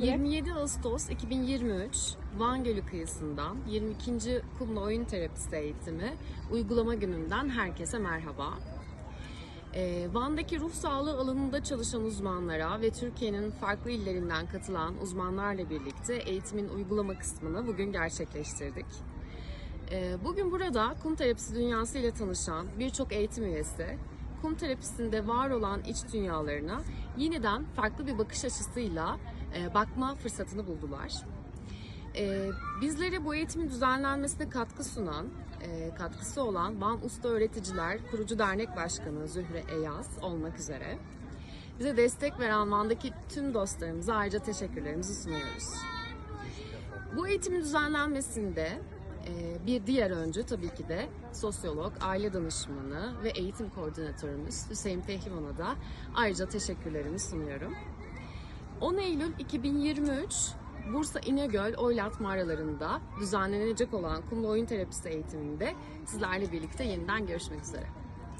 27 Ağustos 2023 Van Gölü kıyısından 22. Kumlu Oyun Terapisi Eğitimi uygulama gününden herkese merhaba. Ee, Van'daki ruh sağlığı alanında çalışan uzmanlara ve Türkiye'nin farklı illerinden katılan uzmanlarla birlikte eğitimin uygulama kısmını bugün gerçekleştirdik. Ee, Bugün burada kum terapisi dünyası ile tanışan birçok eğitim üyesi, kum terapisinde var olan iç dünyalarına yeniden farklı bir bakış açısıyla e, bakma fırsatını buldular. Ee, Bizlere bu eğitimin düzenlenmesine katkı sunan, e, katkısı olan Van Usta Öğreticiler Kurucu Dernek Başkanı Zühre Eyaz olmak üzere bize destek veren Van'daki tüm dostlarımıza ayrıca teşekkürlerimizi sunuyoruz. Bu eğitimin düzenlenmesinde e, bir diğer öncü tabii ki de sosyolog, aile danışmanı ve eğitim koordinatörümüz Hüseyin Pehlivan'a da ayrıca teşekkürlerimi sunuyorum. 10 Eylül 2023 Bursa İnegöl Oylat mağaralarında düzenlenecek olan kumlu oyun terapisi eğitiminde sizlerle birlikte yeniden görüşmek üzere.